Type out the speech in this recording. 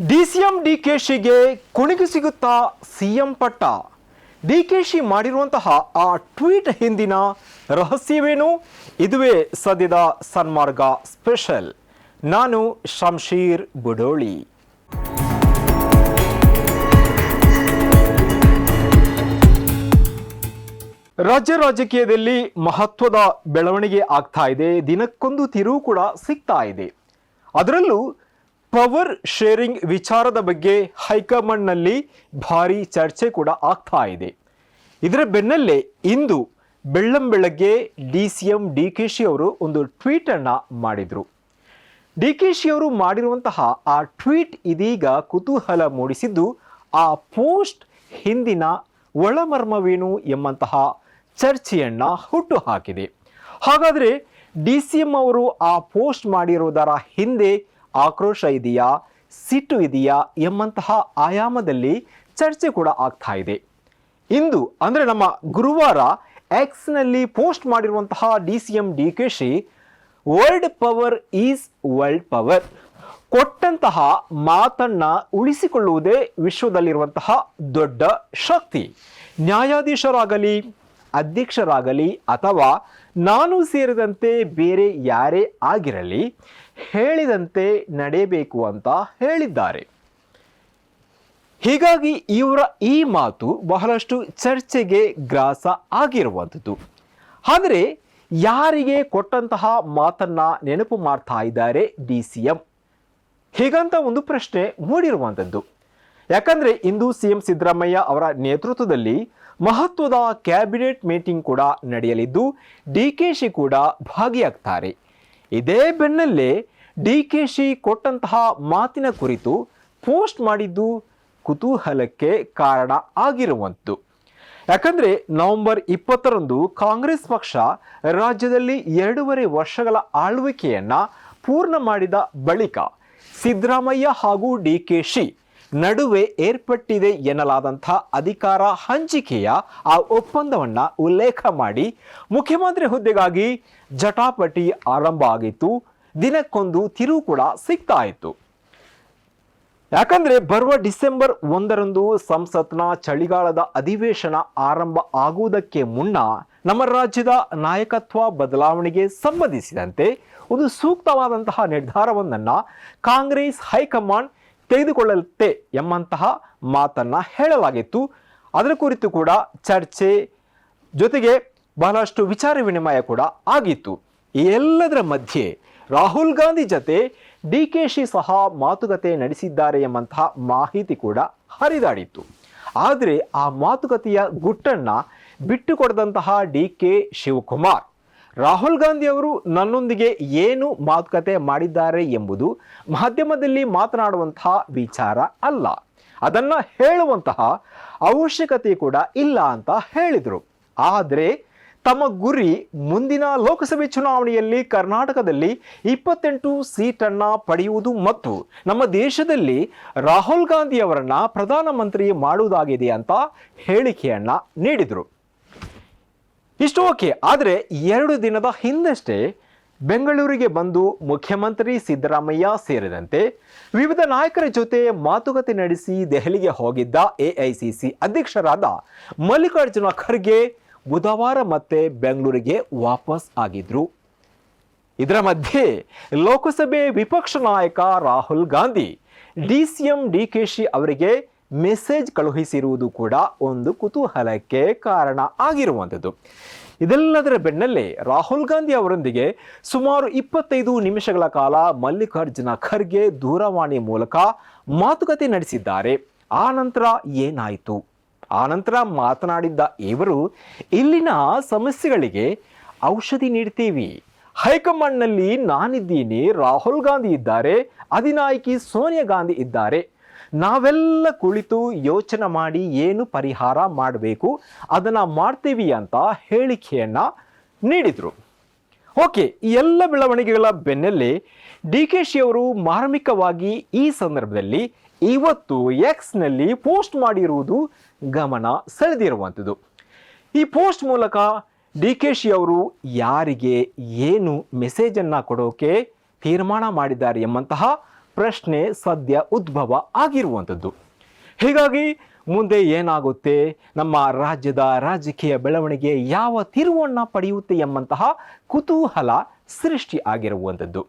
DCM ಡಿಕೆಶಿಗೆ ಕುಣಿಗೆ ಸಿಗುತ್ತಾ CM ಪಟ್ಟ. ಡಿಕೆಶಿ ಮಾಡಿರುವಂತಹ ಆ ಟ್ವೀಟ್ ಹಿಂದಿನ ರಹಸ್ಯವೇನು? ಇದುವೇ ಸದ್ಯದ ಸನ್ಮಾರ್ಗ ಸ್ಪೆಷಲ್. ನಾನು ಶಂಶೀರ್ ಬುಡೋಳಿ. ರಾಜ್ಯ ರಾಜಕೀಯದಲ್ಲಿ ಮಹತ್ವದ ಬೆಳವಣಿಗೆ ಆಗ್ತಾ ಇದೆ. ದಿನಕ್ಕೊಂದು ತಿರುವು ಕೂಡ ಸಿಗ್ತಾ ಇದೆ. ಅದರಲ್ಲೂ ಪವರ್ ಶೇರಿಂಗ್ ವಿಚಾರದ ಬಗ್ಗೆ ಹೈಕಮಾಂಡ್ನಲ್ಲಿ ಭಾರಿ ಚರ್ಚೆ ಕೂಡ ಆಗ್ತಾ ಇದೆ. ಇದರ ಬೆನ್ನಲ್ಲೇ ಇಂದು ಬೆಳ್ಳಂ ಬೆಳಗ್ಗೆ D C M D K she ಅವರು ಒಂದು ಟ್ವೀಟ್ ಮಾಡಿದರು ಮಾಡಿದ್ರು. ಡಿ ಕೆ ಶಿ ಅವರು ಮಾಡಿರುವಂತಹ ಆ ಟ್ವೀಟ್ ಇದೀಗ ಕುತೂಹಲ ಮೂಡಿಸಿದ್ದು, ಆ ಪೋಸ್ಟ್ ಹಿಂದಿನ ಒಳಮರ್ಮವೇನು ಎಂಬಂತಹ ಚರ್ಚೆಯನ್ನ ಹುಟ್ಟು ಹಾಕಿದೆ ಹಾಗಾದ್ರೆ ಡಿ ಸಿ ಎಂ ಅವರು ಆ ಪೋಸ್ಟ್ ಮಾಡಿರುವುದರ ಹಿಂದೆ ಆಕ್ರೋಶ ಇದೆಯಾ, ಸಿಟ್ಟು ಇದೆಯಾ ಎಂಬಂತಹ ಆಯಾಮದಲ್ಲಿ ಚರ್ಚೆ ಕೂಡ ಆಗ್ತಾ ಇದೆ. ಇಂದು ಅಂದರೆ ನಮ್ಮ ಗುರುವಾರ ಎಕ್ಸ್ನಲ್ಲಿ ಪೋಸ್ಟ್ ಮಾಡಿರುವಂತಹ D C M D K she world power is world power ಕೊಟ್ಟಂತಹ ಮಾತನ್ನ ಉಳಿಸಿಕೊಳ್ಳುವುದೇ ವಿಶ್ವದಲ್ಲಿರುವಂತಹ ದೊಡ್ಡ ಶಕ್ತಿ. ನ್ಯಾಯಾಧೀಶರಾಗಲಿ ಅಧ್ಯಕ್ಷರಾಗಲಿ ಅಥವಾ ನಾನು ಸೇರಿದಂತೆ ಬೇರೆ ಯಾರೇ ಆಗಿರಲಿ ಹೇಳಿದಂತೆ ನಡೆಯಬೇಕು ಅಂತ ಹೇಳಿದ್ದಾರೆ. ಹೀಗಾಗಿ ಇವರ ಈ ಮಾತು ಬಹಳಷ್ಟು ಚರ್ಚೆಗೆ ಗ್ರಾಸ ಆಗಿರುವಂಥದ್ದು. ಆದರೆ ಯಾರಿಗೆ ಕೊಟ್ಟಂತಹ ಮಾತನ್ನ ನೆನಪು ಮಾಡ್ತಾ ಇದ್ದಾರೆ ಡಿ ಸಿ ಎಂ? ಹೀಗಂತ ಒಂದು ಪ್ರಶ್ನೆ ಮೂಡಿರುವಂಥದ್ದು. ಯಾಕಂದ್ರೆ ಇಂದು ಸಿಎಂ ಸಿದ್ದರಾಮಯ್ಯ ಅವರ ನೇತೃತ್ವದಲ್ಲಿ ಮಹತ್ವದ ಕ್ಯಾಬಿನೆಟ್ ಮೀಟಿಂಗ್ ಕೂಡ ನಡೆಯಲಿದ್ದು, ಡಿ ಕೆ ಶಿ ಕೂಡ ಭಾಗಿಯಾಗ್ತಾರೆ. ಇದೇ ಬೆನ್ನಲ್ಲೇ ಡಿ ಕೆ ಶಿ ಕೊಟ್ಟಂತಹ ಮಾತಿನ ಕುರಿತು ಪೋಸ್ಟ್ ಮಾಡಿದ್ದು ಕುತೂಹಲಕ್ಕೆ ಕಾರಣ ಆಗಿರುವಂತು. ಯಾಕಂದ್ರೆ ನವೆಂಬರ್ ಇಪ್ಪತ್ತರಂದು ಕಾಂಗ್ರೆಸ್ ಪಕ್ಷ ರಾಜ್ಯದಲ್ಲಿ ಎರಡೂವರೆ ವರ್ಷಗಳ ಆಳ್ವಿಕೆಯನ್ನ ಪೂರ್ಣ ಮಾಡಿದ ಬಳಿಕ ಸಿದ್ದರಾಮಯ್ಯ ಹಾಗೂ ಡಿ ಕೆ ಶಿ ನಡುವೆ ಏರ್ಪಟ್ಟಿದೆ ಎನ್ನಲಾದಂಥ ಅಧಿಕಾರ ಹಂಚಿಕೆಯ ಆ ಒಪ್ಪಂದವನ್ನ ಉಲ್ಲೇಖ ಮಾಡಿ ಮುಖ್ಯಮಂತ್ರಿ ಹುದ್ದೆಗಾಗಿ ಜಟಾಪಟಿ ಆರಂಭ ಆಗಿತ್ತು. ದಿನಕ್ಕೊಂದು ತಿರುವು ಕೂಡ ಸಿಗ್ತಾ ಇತ್ತು. ಯಾಕಂದ್ರೆ ಬರುವ ಡಿಸೆಂಬರ್ ಒಂದರಂದು ಸಂಸತ್ನ ಚಳಿಗಾಲದ ಅಧಿವೇಶನ ಆರಂಭ ಆಗುವುದಕ್ಕೆ ಮುನ್ನ ನಮ್ಮ ರಾಜ್ಯದ ನಾಯಕತ್ವ ಬದಲಾವಣೆಗೆ ಸಂಬಂಧಿಸಿದಂತೆ ಒಂದು ಸೂಕ್ತವಾದಂತಹ ನಿರ್ಧಾರವೊಂದನ್ನು ಕಾಂಗ್ರೆಸ್ ಹೈಕಮಾಂಡ್ ತೆಗೆದುಕೊಳ್ಳುತ್ತೆ ಎಂಬಂತಹ ಮಾತನ್ನು ಹೇಳಲಾಗಿತ್ತು. ಅದರ ಕುರಿತು ಕೂಡ ಚರ್ಚೆ ಜೊತೆಗೆ ಬಹಳಷ್ಟು ವಿಚಾರ ವಿನಿಮಯ ಕೂಡ ಆಗಿತ್ತು. ಈ ಎಲ್ಲದರ ಮಧ್ಯೆ ರಾಹುಲ್ ಗಾಂಧಿ ಜತೆ ಡಿ ಕೆ ಶಿ ಸಹ ಮಾತುಕತೆ ನಡೆಸಿದ್ದಾರೆ ಎಂಬಂತಹ ಮಾಹಿತಿ ಕೂಡ ಹರಿದಾಡಿತ್ತು. ಆದರೆ ಆ ಮಾತುಕತೆಯ ಗುಟ್ಟನ್ನು ಬಿಟ್ಟುಕೊಡದಂತಹ ಡಿ ಕೆ ಶಿವಕುಮಾರ್ ರಾಹುಲ್ ಗಾಂಧಿ ಅವರು ನನ್ನೊಂದಿಗೆ ಏನು ಮಾತುಕತೆ ಮಾಡಿದ್ದಾರೆ ಎಂಬುದು ಮಾಧ್ಯಮದಲ್ಲಿ ಮಾತನಾಡುವಂತಹ ವಿಚಾರ ಅಲ್ಲ. ಅದನ್ನು ಹೇಳುವಂತಹ ಅವಶ್ಯಕತೆ ಕೂಡ ಇಲ್ಲ ಅಂತ ಹೇಳಿದರು. ಆದರೆ ತಮ್ಮ ಗುರಿ ಮುಂದಿನ ಲೋಕಸಭೆ ಚುನಾವಣೆಯಲ್ಲಿ ಕರ್ನಾಟಕದಲ್ಲಿ ಇಪ್ಪತ್ತೆಂಟು ಸೀಟನ್ನು ಪಡೆಯುವುದು ಮತ್ತು ನಮ್ಮ ದೇಶದಲ್ಲಿ ರಾಹುಲ್ ಗಾಂಧಿ ಅವರನ್ನು ಪ್ರಧಾನಮಂತ್ರಿ ಮಾಡುವುದಾಗಿದೆ ಅಂತ ಹೇಳಿಕೆಯನ್ನು ನೀಡಿದರು. ಇಷ್ಟು ಓಕೆ. ಆದರೆ ಎರಡು ದಿನದ ಹಿಂದಷ್ಟೇ ಬೆಂಗಳೂರಿಗೆ ಬಂದು ಮುಖ್ಯಮಂತ್ರಿ ಸಿದ್ದರಾಮಯ್ಯ ಸೇರಿದಂತೆ ವಿವಿಧ ನಾಯಕರ ಜೊತೆ ಮಾತುಕತೆ ನಡೆಸಿ ದೆಹಲಿಗೆ ಹೋಗಿದ್ದ ಎಐಸಿಸಿ ಅಧ್ಯಕ್ಷರಾದ ಮಲ್ಲಿಕಾರ್ಜುನ ಖರ್ಗೆ ಬುಧವಾರ ಮತ್ತೆ ಬೆಂಗಳೂರಿಗೆ ವಾಪಸ್ ಆಗಿದ್ರು. ಇದರ ಮಧ್ಯೆ ಲೋಕಸಭೆ ವಿಪಕ್ಷ ನಾಯಕ Rahul Gandhi, D C M D K she ಅವರಿಗೆ ಮೆಸೇಜ್ ಕಳುಹಿಸಿರುವುದು ಕೂಡ ಒಂದು ಕುತೂಹಲಕ್ಕೆ ಕಾರಣ ಆಗಿರುವಂಥದ್ದು. ಇದೆಲ್ಲದರ ಬೆನ್ನಲ್ಲೇ ರಾಹುಲ್ ಗಾಂಧಿ ಅವರೊಂದಿಗೆ ಸುಮಾರು ಇಪ್ಪತ್ತೈದು ನಿಮಿಷಗಳ ಕಾಲ ಮಲ್ಲಿಕಾರ್ಜುನ ಖರ್ಗೆ ದೂರವಾಣಿ ಮೂಲಕ ಮಾತುಕತೆ ನಡೆಸಿದ್ದಾರೆ. ಆ ನಂತರ ಏನಾಯಿತು? ಆ ನಂತರ ಮಾತನಾಡಿದ್ದ ಇವರು, ಇಲ್ಲಿನ ಸಮಸ್ಯೆಗಳಿಗೆ ಔಷಧಿ ನೀಡ್ತೀವಿ. ಹೈಕಮಾಂಡ್ನಲ್ಲಿ ನಾನಿದ್ದೀನಿ, ರಾಹುಲ್ ಗಾಂಧಿ ಇದ್ದಾರೆ, ಅಧಿನಾಯಕಿ ಸೋನಿಯಾ ಗಾಂಧಿ ಇದ್ದಾರೆ. ನಾವೆಲ್ಲ ಕುಳಿತು ಯೋಚನೆ ಮಾಡಿ ಏನು ಪರಿಹಾರ ಮಾಡಬೇಕು, ಅದನ್ನ ಮಾಡ್ತೀವಿ ಅಂತ ಹೇಳಿಕೆಯನ್ನ ನೀಡಿದ್ರು. ಓಕೆ, ಈ ಎಲ್ಲ ಬೆಳವಣಿಗೆಗಳ ಬೆನ್ನಲ್ಲೇ ಡಿ ಕೆ ಶಿಯವರು ಮಾರ್ಮಿಕವಾಗಿ ಈ ಸಂದರ್ಭದಲ್ಲಿ ಇವತ್ತು ಎಕ್ಸ್ನಲ್ಲಿ ಪೋಸ್ಟ್ ಮಾಡಿರುವುದು ಗಮನ ಸೆಳೆದಿರುವಂಥದ್ದು. ಈ ಪೋಸ್ಟ್ ಮೂಲಕ ಡಿ ಕೆ ಶಿ ಅವರು ಯಾರಿಗೆ ಏನು ಮೆಸೇಜನ್ನು ಕೊಡೋಕೆ ತೀರ್ಮಾನ ಮಾಡಿದ್ದಾರೆ ಎಂಬಂತಹ ಪ್ರಶ್ನೆ ಸದ್ಯ ಉದ್ಭವ ಆಗಿರುವಂಥದ್ದು. ಹೀಗಾಗಿ ಮುಂದೆ ಏನಾಗುತ್ತೆ? ನಮ್ಮ ರಾಜ್ಯದ ರಾಜಕೀಯ ಬೆಳವಣಿಗೆ ಯಾವ ತಿರುವನ್ನ ಪಡೆಯುತ್ತೆ ಎಂಬಂತಹ ಕುತೂಹಲ ಸೃಷ್ಟಿ ಆಗಿರುವಂಥದ್ದು.